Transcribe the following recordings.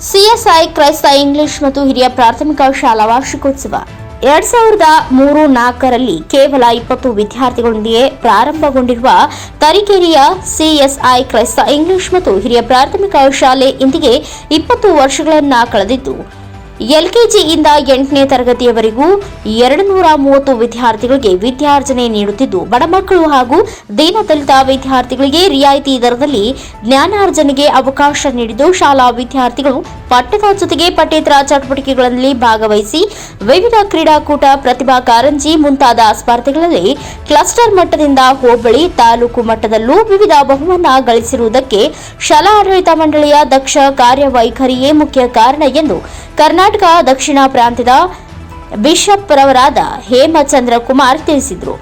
CSI ಕ್ರೈಸ್ತ English ಮತ್ತು ಹಿರಿಯ ಪ್ರಾಥಮಿಕ ಶಾಲಾ ವಾರ್ಷಿಕೋತ್ಸವ. ಎರಡ್ ಸಾವಿರದ ಮೂರು ನಾಲ್ಕರಲ್ಲಿ ಕೇವಲ ಇಪ್ಪತ್ತು ವಿದ್ಯಾರ್ಥಿಗಳೊಂದಿಗೆ ಪ್ರಾರಂಭಗೊಂಡಿರುವ ತರೀಕೆರೆಯ ಸಿಎಸ್ಐ ಕ್ರೈಸ್ತ ಇಂಗ್ಲಿಷ್ ಮತ್ತು ಹಿರಿಯ ಪ್ರಾಥಮಿಕ ಶಾಲೆ ಇಂದಿಗೆ ಇಪ್ಪತ್ತು ವರ್ಷಗಳನ್ನ ಕಳೆದಿದ್ದು ಎಲ್ಕೆಜಿಯಿಂದ ಎಂಟನೇ ತರಗತಿಯವರೆಗೂ ಎರಡು ನೂರ ಮೂವತ್ತು ವಿದ್ಯಾರ್ಥಿಗಳಿಗೆ ವಿದ್ಯಾರ್ಜನೆ ನೀಡುತ್ತಿದ್ದು, ಬಡ ಮಕ್ಕಳು ಹಾಗೂ ದೀನದಲಿತ ವಿದ್ಯಾರ್ಥಿಗಳಿಗೆ ರಿಯಾಯಿತಿ ದರದಲ್ಲಿ ಜ್ಞಾನಾರ್ಜನೆಗೆ ಅವಕಾಶ ನೀಡಿದ್ದು, ಶಾಲಾ ವಿದ್ಯಾರ್ಥಿಗಳು ಪಠ್ಯದ ಜೊತೆಗೆ ಪಠ್ಯೇತರ ಚಟುವಟಿಕೆಗಳಲ್ಲಿ ಭಾಗವಹಿಸಿ ವಿವಿಧ ಕ್ರೀಡಾಕೂಟ, ಪ್ರತಿಭಾ ಕಾರಂಜಿ ಮುಂತಾದ ಸ್ಪರ್ಧೆಗಳಲ್ಲಿ ಕ್ಲಸ್ಟರ್ ಮಟ್ಟದಿಂದ ಹೋಬಳಿ ತಾಲೂಕು ಮಟ್ಟದಲ್ಲೂ ವಿವಿಧ ಬಹುಮಾನ ಗಳಿಸಿರುವುದಕ್ಕೆ ಶಾಲಾ ಆಡಳಿತ ಮಂಡಳಿಯ ದಕ್ಷ ಕಾರ್ಯವೈಖರಿಯೇ ಮುಖ್ಯ ಕಾರಣ ಎಂದು ಕರ್ನಾಟಕ ದಕ್ಷಿಣ ಪ್ರಾಂತ್ಯದ ಬಿಷಪ್ ರವರಾದ ಹೇಮಚಂದ್ರ ಕುಮಾರ್ ತಿಳಿಸಿದರು.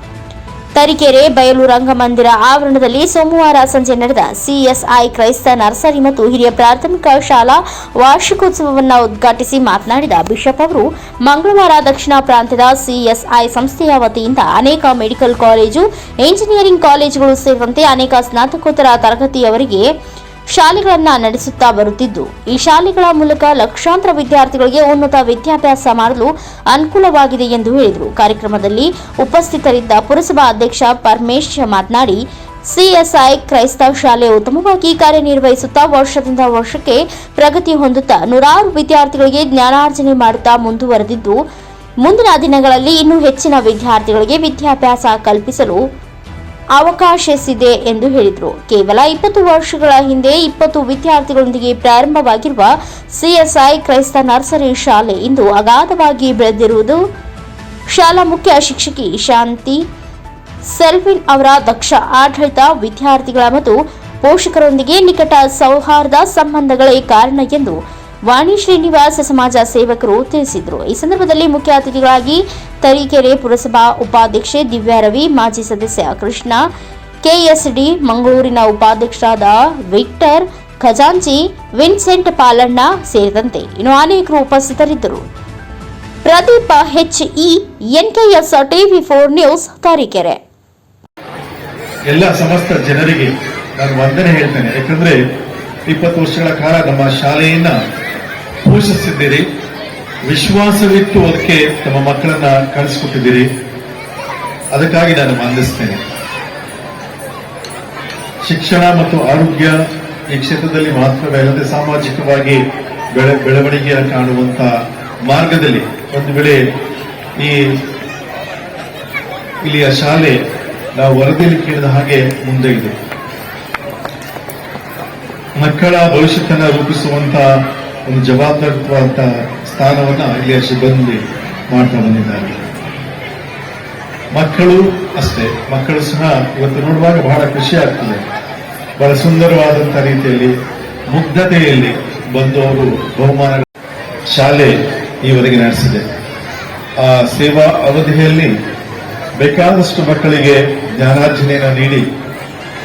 ತರೀಕೆರೆ ಬಯಲು ರಂಗಮಂದಿರ ಆವರಣದಲ್ಲಿ ಸೋಮವಾರ ಸಂಜೆ ನಡೆದ ಸಿಎಸ್ಐ ಕ್ರೈಸ್ತ ನರ್ಸರಿ ಮತ್ತು ಹಿರಿಯ ಪ್ರಾಥಮಿಕ ಶಾಲಾ ವಾರ್ಷಿಕೋತ್ಸವವನ್ನು ಉದ್ಘಾಟಿಸಿ ಮಾತನಾಡಿದ ಬಿಷಪ್ ಅವರು, ಮಂಗಳವಾರ ದಕ್ಷಿಣ ಪ್ರಾಂತ್ಯದ ಸಿಎಸ್ಐ ಸಂಸ್ಥೆಯ ವತಿಯಿಂದ ಅನೇಕ ಮೆಡಿಕಲ್ ಕಾಲೇಜು ಇಂಜಿನಿಯರಿಂಗ್ ಕಾಲೇಜುಗಳು ಸೇರಿದಂತೆ ಅನೇಕ ಸ್ನಾತಕೋತ್ತರ ತರಗತಿಯವರಿಗೆ ಶಾಲೆಗಳನ್ನ ನಡೆಸುತ್ತಾ ಬರುತ್ತಿದ್ದು. ಈ ಶಾಲೆಗಳ ಮೂಲಕ ಲಕ್ಷಾಂತರ ವಿದ್ಯಾರ್ಥಿಗಳಿಗೆ ಉನ್ನತ ವಿದ್ಯಾಭ್ಯಾಸ ಮಾಡಲು ಅನುಕೂಲವಾಗಿದೆ ಎಂದು ಹೇಳಿದರು. ಕಾರ್ಯಕ್ರಮದಲ್ಲಿ ಉಪಸ್ಥಿತರಿದ್ದ ಪುರಸಭಾ ಅಧ್ಯಕ್ಷ ಪರಮೇಶ್ ಮಾತನಾಡಿ, ಸಿಎಸ್ಐ ಕ್ರೈಸ್ತ ಶಾಲೆ ಉತ್ತಮವಾಗಿ ಕಾರ್ಯನಿರ್ವಹಿಸುತ್ತಾ ವರ್ಷದಿಂದ ವರ್ಷಕ್ಕೆ ಪ್ರಗತಿ ಹೊಂದುತ್ತಾ ನೂರಾರು ವಿದ್ಯಾರ್ಥಿಗಳಿಗೆ ಜ್ಞಾನಾರ್ಜನೆ ಮಾಡುತ್ತಾ ಮುಂದುವರೆದಿದ್ದು, ಮುಂದಿನ ದಿನಗಳಲ್ಲಿ ಇನ್ನೂ ಹೆಚ್ಚಿನ ವಿದ್ಯಾರ್ಥಿಗಳಿಗೆ ವಿದ್ಯಾಭ್ಯಾಸ ಕಲ್ಪಿಸಲು ಅವಕಾಶಿಸಿದೆ ಎಂದು ಹೇಳಿದರು. ಕೇವಲ ಇಪ್ಪತ್ತು ವರ್ಷಗಳ ಹಿಂದೆ ಇಪ್ಪತ್ತು ವಿದ್ಯಾರ್ಥಿಗಳೊಂದಿಗೆ ಪ್ರಾರಂಭವಾಗಿರುವ ಸಿಎಸ್ಐ ಕ್ರೈಸ್ತ ನರ್ಸರಿ ಶಾಲೆ ಇಂದು ಅಗಾಧವಾಗಿ ಬೆಳೆದಿರುವುದು ಶಾಲಾ ಮುಖ್ಯ ಶಿಕ್ಷಕಿ ಶಾಂತಿ ಸೆಲ್ವಿನ್ ಅವರ ದಕ್ಷ ಆಡಳಿತ, ವಿದ್ಯಾರ್ಥಿಗಳ ಮತ್ತು ಪೋಷಕರೊಂದಿಗೆ ನಿಕಟ ಸೌಹಾರ್ದ ಸಂಬಂಧಗಳೇ ಕಾರಣ ಎಂದು ವಾಣಿ ಶ್ರೀನಿವಾಸ ಸಮಾಜ ಸೇವಕರು ತಿಳಿಸಿದರು. ಈ ಸಂದರ್ಭದಲ್ಲಿ ಮುಖ್ಯ ಅತಿಥಿಗಳಾಗಿ ತರೀಕೆರೆ ಪುರಸಭಾ ಉಪಾಧ್ಯಕ್ಷೆ ದಿವ್ಯಾ ರವಿ, ಮಾಜಿ ಸದಸ್ಯ ಕೃಷ್ಣ, ಕೆಎಸ್ಡಿ ಮಂಗಳೂರಿನ ಉಪಾಧ್ಯಕ್ಷರಾದ ವಿಕ್ಟರ್ ಖಜಾಂಚಿ, ವಿನ್ಸೆಂಟ್ ಪಾಲಣ್ಣ ಸೇರಿದಂತೆ ಇನ್ನು ಅನೇಕರು ಉಪಸ್ಥಿತರಿದ್ದರು. Pradeep H E, N K S TV four news Tarikere. ಎಲ್ಲ ಸಮಸ್ತ ಜನರಿಗೆ ನಾನು ವಂದನೆ ಹೇಳ್ತೇನೆ. ಯಾಕಂದ್ರೆ ಇಪ್ಪತ್ತು ವರ್ಷಗಳ ಕಾಲ ನಮ್ಮ ಶಾಲೆಯನ್ನ ಪೋಷಿಸಿದ್ದೀರಿ ವಿಶ್ವಾಸವಿಟ್ಟು ಅದಕ್ಕೆ ತಮ್ಮ ಮಕ್ಕಳನ್ನ ಕಳಿಸ್ಕೊಟ್ಟಿದ್ದೀರಿ. ಅದಕ್ಕಾಗಿ ನಾನು ವಂದಿಸ್ತೇನೆ ಶಿಕ್ಷಣ ಮತ್ತು ಆರೋಗ್ಯ ಈ ಕ್ಷೇತ್ರದಲ್ಲಿ ಮಾತ್ರವೇ ಅಲ್ಲದೆ ಸಾಮಾಜಿಕವಾಗಿ ಬೆಳೆ ಬೆಳವಣಿಗೆಯ ಕಾಣುವಂತ ಮಾರ್ಗದಲ್ಲಿ ಒಂದು ವೇಳೆ ಈ ಇಲ್ಲಿಯ ಶಾಲೆ ನಾವು ವರದಿಯಲ್ಲಿ ಕೇಳಿದ ಹಾಗೆ ಮುಂದೆ ಇದೆ. ಮಕ್ಕಳ ಭವಿಷ್ಯತ್ತನ್ನ ರೂಪಿಸುವಂತ ಒಂದು ಜವಾಬ್ದಾರಿತ್ವಂತ ಸ್ಥಾನವನ್ನ ಇಲ್ಲಿಯ ಸಿಬ್ಬಂದಿ ಮಾಡ್ತಾ ಬಂದಿದ್ದಾರೆ. ಮಕ್ಕಳು ಅಷ್ಟೇ, ಮಕ್ಕಳು ಸಹ ಇವತ್ತು ನೋಡುವಾಗ ಬಹಳ ಖುಷಿ ಆಗ್ತದೆ. ಬಹಳ ಸುಂದರವಾದಂತಹ ರೀತಿಯಲ್ಲಿ, ಮುಗ್ಧತೆಯಲ್ಲಿ ಬಂದು ಅವರು ಬಹುಮಾನ ಶಾಲೆ ಈವರೆಗೆ ನಡೆಸಿದೆ. ಆ ಸೇವಾ ಅವಧಿಯಲ್ಲಿ ಬೇಕಾದಷ್ಟು ಮಕ್ಕಳಿಗೆ ಜ್ಞಾನಾರ್ಜನೆಯನ್ನು ನೀಡಿ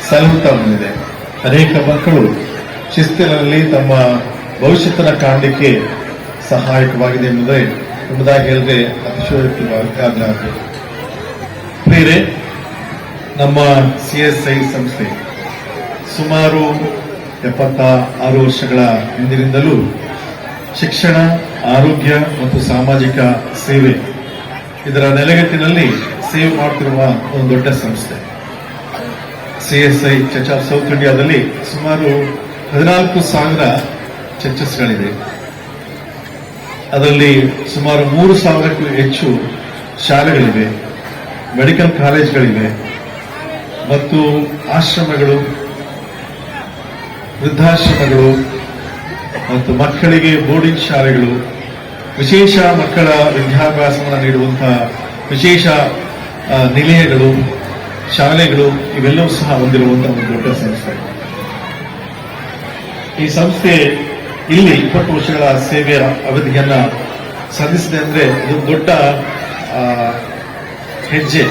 ಸಲಹುತ್ತಾ ಬಂದಿದೆ. ಅನೇಕ ಮಕ್ಕಳು ಶಿಸ್ತಿನಲ್ಲಿ ತಮ್ಮ ಭವಿಷ್ಯತ್ತನ್ನು ಕಾಣಲಿಕ್ಕೆ ಸಹಾಯಕವಾಗಿದೆ ಎಂಬುದೇ ಎಂಬುದಾಗಿ ಹೇಳಿದ್ರೆ ಅತಿಶಯೋಕ್ತಿಯಾಗಲಾರದು ಪ್ರೇರೆ ನಮ್ಮ ಸಿಎಸ್ಐ ಸಂಸ್ಥೆ ಸುಮಾರು ಎಪ್ಪತ್ತ ಆರು ವರ್ಷಗಳ ಹಿಂದಿನಿಂದಲೂ ಶಿಕ್ಷಣ, ಆರೋಗ್ಯ ಮತ್ತು ಸಾಮಾಜಿಕ ಸೇವೆ ಇದರ ನೆಲೆಗಟ್ಟಿನಲ್ಲಿ ಸೇವೆ ಮಾಡುತ್ತಿರುವ ಒಂದು ದೊಡ್ಡ ಸಂಸ್ಥೆ. ಸಿಎಸ್ಐ ಚರ್ಚ್ ಆಫ್ ಸೌತ್ ಇಂಡಿಯಾದಲ್ಲಿ ಸುಮಾರು ಹದಿನಾಲ್ಕು ಸಾವಿರ ಚರ್ಚಸ್ಗಳಿದೆ ಅದರಲ್ಲಿ ಸುಮಾರು ಮೂರು ಸಾವಿರಕ್ಕೂ ಹೆಚ್ಚು ಶಾಲೆಗಳಿವೆ, ಮೆಡಿಕಲ್ ಕಾಲೇಜ್ಗಳಿವೆ ಮತ್ತು ಆಶ್ರಮಗಳು, ವೃದ್ಧಾಶ್ರಮಗಳು ಮತ್ತು ಮಕ್ಕಳಿಗೆ ಬೋರ್ಡಿಂಗ್ ಶಾಲೆಗಳು, ವಿಶೇಷ ಮಕ್ಕಳ ವಿದ್ಯಾಭ್ಯಾಸವನ್ನು ನೀಡುವಂತಹ ವಿಶೇಷ ನಿಲಯಗಳು, ಶಾಲೆಗಳು ಇವೆಲ್ಲವೂ ಸಹ ಹೊಂದಿರುವಂತಹ ಒಂದು ದೊಡ್ಡ ಸಂಸ್ಥೆ. ಈ ಸಂಸ್ಥೆ ಇಲ್ಲಿ ಇಪ್ಪತ್ತು ವರ್ಷಗಳ ಸೇವೆಯ ಅವಧಿಯನ್ನ ಸಾಧಿಸಿದೆ ಅಂದ್ರೆ ಇದು ದೊಡ್ಡ ಹೆಜ್ಜೆ.